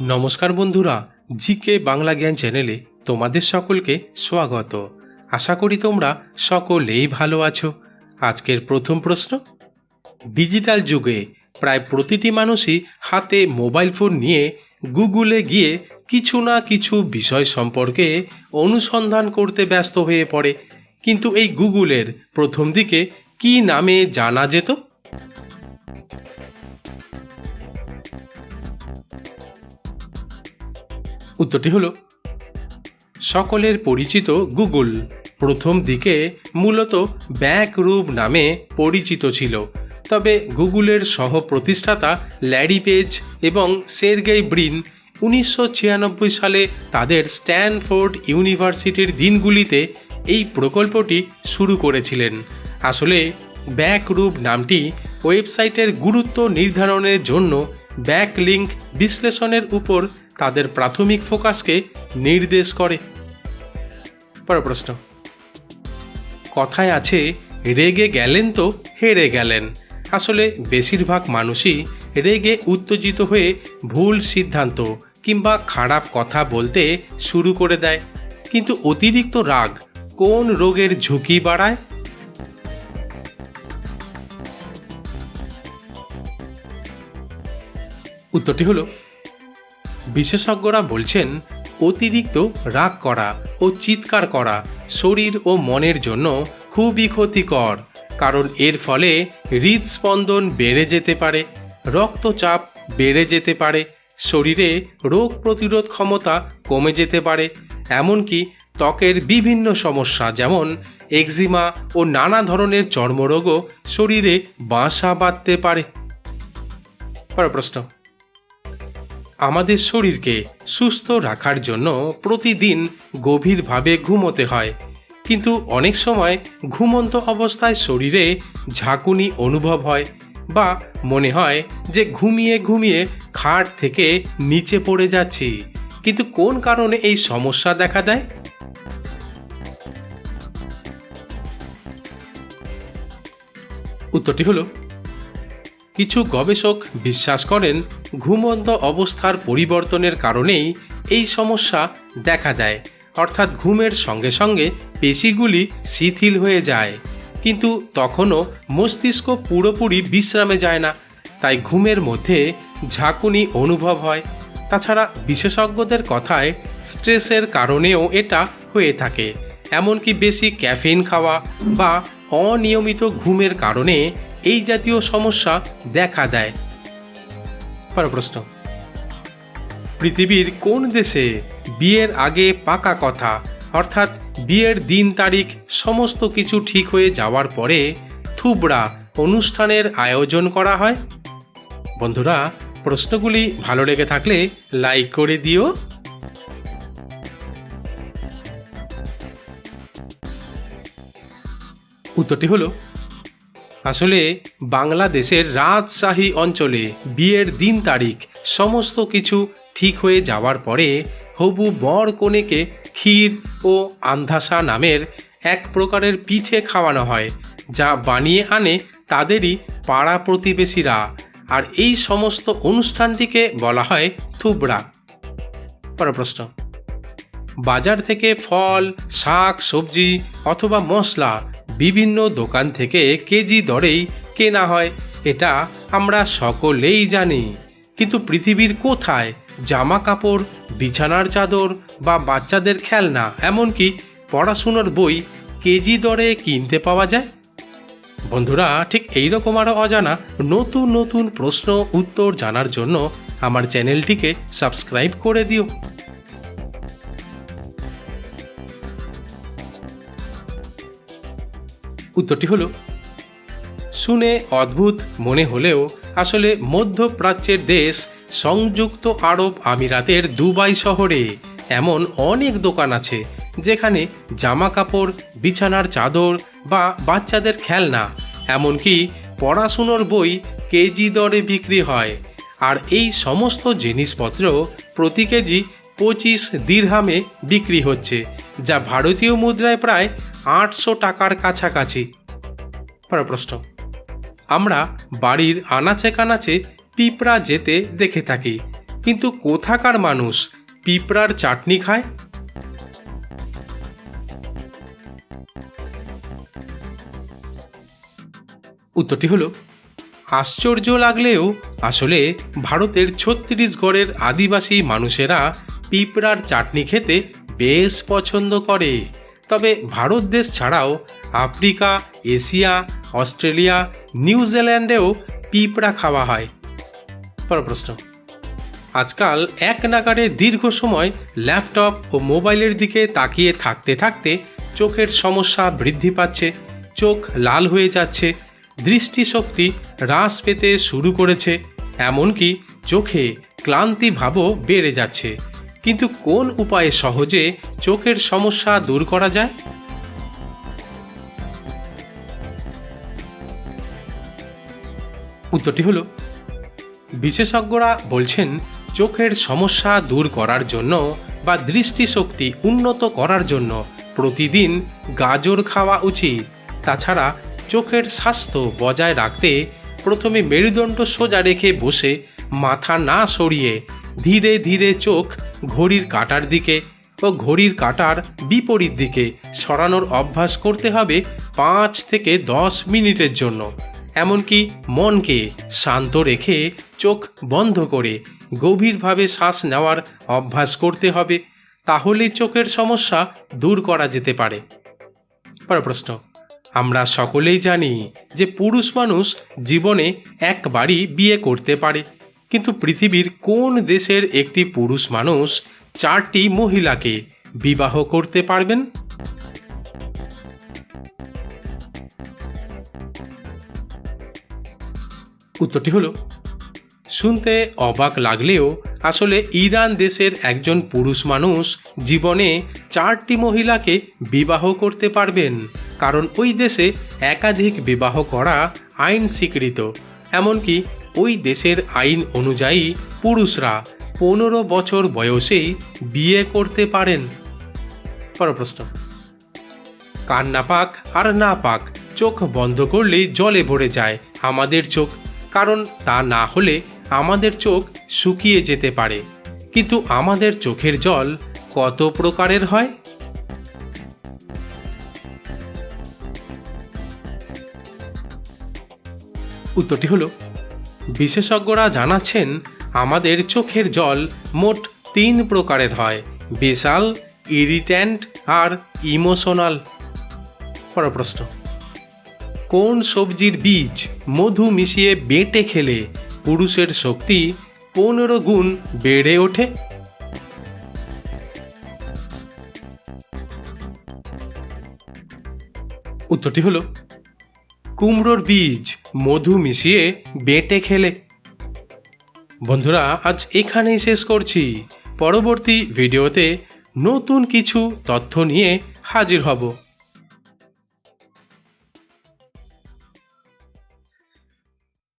নমস্কার বন্ধুরা, জিকে বাংলা জ্ঞান চ্যানেলে তোমাদের সকলকে স্বাগত। আশা করি তোমরা সকলেই ভালো আছো। আজকের প্রথম প্রশ্ন, ডিজিটাল যুগে প্রায় প্রতিটি মানুষই হাতে মোবাইল ফোন নিয়ে গুগলে গিয়ে কিছু না কিছু বিষয় সম্পর্কে অনুসন্ধান করতে ব্যস্ত হয়ে পড়ে। কিন্তু এই গুগলের প্রথম দিকে কি নামে জানা যেত? উত্তরটি হলো, সকলের পরিচিত গুগল প্রথম দিকে মূলত ব্যাকরূপ নামে পরিচিত ছিল, তবে গুগলের সহ প্রতিষ্ঠাতা ল্যারি পেজ এবং সের্গেই ব্রিন উনিশশো ছিয়ানব্বই সালে তাদের স্ট্যানফোর্ড ইউনিভার্সিটির দিনগুলিতে এই প্রকল্পটি শুরু করেছিলেন। আসলে ব্যাকরূপ নামটি ওয়েবসাইটের গুরুত্ব নির্ধারণের জন্য ব্যাকলিঙ্ক বিশ্লেষণের উপর তাদের প্রাথমিক ফোকাসকে নির্দেশ করে। পর প্রশ্ন। কথায় আছে, রেগে গেলেন তো হেরে গেলেন। আসলে বেশিরভাগ মানুষই রেগে উত্তেজিত হয়ে ভুল সিদ্ধান্ত কিংবা খারাপ কথা বলতে শুরু করে দেয়। কিন্তু অতিরিক্ত রাগ কোন রোগের ঝুঁকি বাড়ায়? উত্তরটি হলো, বিশেষজ্ঞরা বলছেন, অতিরিক্ত রাগ করা ও চিৎকার করা শরীর ও মনের জন্য খুবই ক্ষতিকর, কারণ এর ফলে হৃদস্পন্দন বেড়ে যেতে পারে, রক্তচাপ বেড়ে যেতে পারে, শরীরে রোগ প্রতিরোধ ক্ষমতা কমে যেতে পারে, এমনকি ত্বকের বিভিন্ন সমস্যা যেমন একজিমা ও নানা ধরনের চর্মরোগও শরীরে বাসা বাঁধতে পারে। প্রশ্ন। আমাদের শরীরকে সুস্থ রাখার জন্য প্রতিদিন গভীরভাবে ঘুমোতে হয়। কিন্তু অনেক সময় ঘুমন্ত অবস্থায় শরীরে ঝাঁকুনি অনুভব হয় বা মনে হয় যে ঘুমিয়ে ঘুমিয়ে খাট থেকে নিচে পড়ে যাচ্ছি। কিন্তু কোন কারণে এই সমস্যা দেখা দেয়? উত্তরটি হলো কিছু গবেষক বিশ্বাস করেন, ঘুমন্ত অবস্থার পরিবর্তনের কারণেই এই সমস্যা দেখা দেয়। অর্থাৎ ঘুমের সঙ্গে সঙ্গে পেশিগুলি শিথিল হয়ে যায়। কিন্তু তখনও মস্তিষ্ক পুরোপুরি বিশ্রামে যায় না। তাই ঘুমের মধ্যে ঝাঁকুনি অনুভব হয়। তাছাড়া বিশেষজ্ঞদের কথায় স্ট্রেসের কারণেও এটা হয়ে থাকে। এমনকি বেশি ক্যাফেইন খাওয়া বা অনিয়মিত ঘুমের কারণে এই জাতীয় সমস্যা দেখা দেয়। পর প্রশ্ন পৃথিবীর কোন দেশে বিয়ের আগে পাকা কথা, অর্থাৎ বিয়ের দিন তারিখ সমস্ত কিছু ঠিক হয়ে যাওয়ার পরে থুবড়া অনুষ্ঠানের আয়োজন করা হয়? বন্ধুরা, প্রশ্নগুলি ভালো লেগে থাকলে লাইক করে দিও। উত্তরটি হলো আসলে বাংলাদেশের রাজশাহী অঞ্চলে বিয়ের দিন তারিখ সমস্ত কিছু ঠিক হয়ে যাওয়ার পরে হবু বর কনেকে ক্ষীর ও আন্ধাসা নামের এক প্রকারের পিঠে খাওয়ানো হয়, যা বানিয়ে আনে তাদেরই পাড়া প্রতিবেশীরা। আর এই সমস্ত অনুষ্ঠানটিকে বলা হয় থুবড়া। পর প্রশ্ন বাজার থেকে ফল, শাক, সবজি অথবা মশলা বিভিন্ন দোকান থেকে কেজি দরেই কেনা হয়। এটা আমরা সকলেই জানি। কিন্তু পৃথিবীর কোথায় জামা কাপড় বিছানার চাদর বা বাচ্চাদের খেলনা, এমনকি পড়াশুনোর বই কেজি দরে কিনতে পাওয়া যায়? বন্ধুরা, ঠিক এইরকম আরও অজানা নতুন নতুন প্রশ্ন, উত্তর জানার জন্য আমার চ্যানেলটিকে সাবস্ক্রাইব করে দিও। উত্তরটি হলো, শুনে অদ্ভুত মনে হলেও আসলে মধ্যপ্রাচ্যের দেশ সংযুক্ত আরব আমিরাতের দুবাই শহরে এমন অনেক দোকান আছে যেখানে জামা কাপড় বিছানার চাদর বা বাচ্চাদের খেলনা, এমনকি পড়াশুনোর বই কেজি দরে বিক্রি হয়। আর এই সমস্ত জিনিসপত্র প্রতি কেজি পঁচিশ দিরহামে বিক্রি হচ্ছে, যা ভারতীয় মুদ্রায় প্রায় আটশো টাকার কাছাকাছি। প্রশ্ন। আমরা বাড়ির আনাচে কানাচে পিঁপড়া যেতে দেখে থাকি, কিন্তু কোথাকার মানুষ পিঁপড়ার চাটনি খায়? উত্তরটি হলো, আশ্চর্য লাগলেও আসলে ভারতের ছত্তিশগড়ের আদিবাসী মানুষেরা পিঁপড়ার চাটনি খেতে বেশ পছন্দ করে। তবে ভারত দেশ ছাড়াও আফ্রিকা, এশিয়া, অস্ট্রেলিয়া নিউজিল্যান্ডেও পিঁপড়া খাওয়া হয়। পর প্রশ্ন। আজকাল এক নাগারে দীর্ঘ সময় ল্যাপটপ ও মোবাইলের দিকে তাকিয়ে থাকতে থাকতে চোখের সমস্যা বৃদ্ধি পাচ্ছে, চোখ লাল হয়ে যাচ্ছে, দৃষ্টিশক্তি হ্রাস পেতে শুরু করেছে, এমনকি চোখে ক্লান্তি ভাবও বেড়ে যাচ্ছে। কিন্তু কোন উপায়ে সহজে চোখের সমস্যা দূর করা যায়? উত্তরটি হলো, বিশেষজ্ঞরা বলছেন চোখের সমস্যা দূর করার জন্য বা দৃষ্টিশক্তি উন্নত করার জন্য প্রতিদিন গাজর খাওয়া উচিত। তাছাড়া চোখের স্বাস্থ্য বজায় রাখতে প্রথমে মেরুদণ্ড সোজা রেখে বসে মাথা না সরিয়ে ধীরে ধীরে চোখ ঘড়ির কাটার দিকে ও ঘড়ির কাটার বিপরীত দিকে সরানোর অভ্যাস করতে হবে পাঁচ থেকে দশ মিনিটের জন্য। এমনকি মনকে শান্ত রেখে চোখ বন্ধ করে গভীরভাবে শ্বাস নেওয়ার অভ্যাস করতে হবে তাহলে চোখের সমস্যা দূর করা যেতে পারে। পর প্রশ্ন, আমরা সকলেই জানি যে পুরুষ মানুষ জীবনে একবারই বিয়ে করতে পারে। কিন্তু পৃথিবীর কোন দেশের একটি পুরুষ মানুষ চারটি মহিলাকে বিবাহ করতে পারবেন? উত্তরটি হলো, শুনতে অবাক লাগলেও আসলে ইরান দেশের একজন পুরুষ মানুষ জীবনে চারটি মহিলাকে বিবাহ করতে পারবেন, কারণ ওই দেশে একাধিক বিবাহ করা আইন স্বীকৃত, এমনকি ওই দেশের আইন অনুযায়ী পুরুষরা পনেরো বছর বয়সেই বিয়ে করতে পারেন। পর প্রশ্ন কান না পাক, আর না পাক, চোখ বন্ধ করলেই জলে ভরে যায় আমাদের চোখ, কারণ তা না হলে আমাদের চোখ শুকিয়ে যেতে পারে। কিন্তু আমাদের চোখের জল কত প্রকারের হয়? উত্তরটি হলো বিশেষজ্ঞরা জানাচ্ছেন, আমাদের চোখের জল মোট তিন প্রকারের হয় বেসাল ইরিট্যান্ট আর ইমোশনাল। পর প্রশ্ন কোন সবজির বীজ মধু মিশিয়ে বেটে খেলে পুরুষের শক্তি পনেরো গুণ বেড়ে ওঠে? উত্তরটি হলো, কুমড়োর বীজ মধু মিশিয়ে বেঁটে খেলে। বন্ধুরা, আজ এখানেই শেষ করছি। পরবর্তী ভিডিওতে নতুন কিছু তথ্য নিয়ে হাজির হব।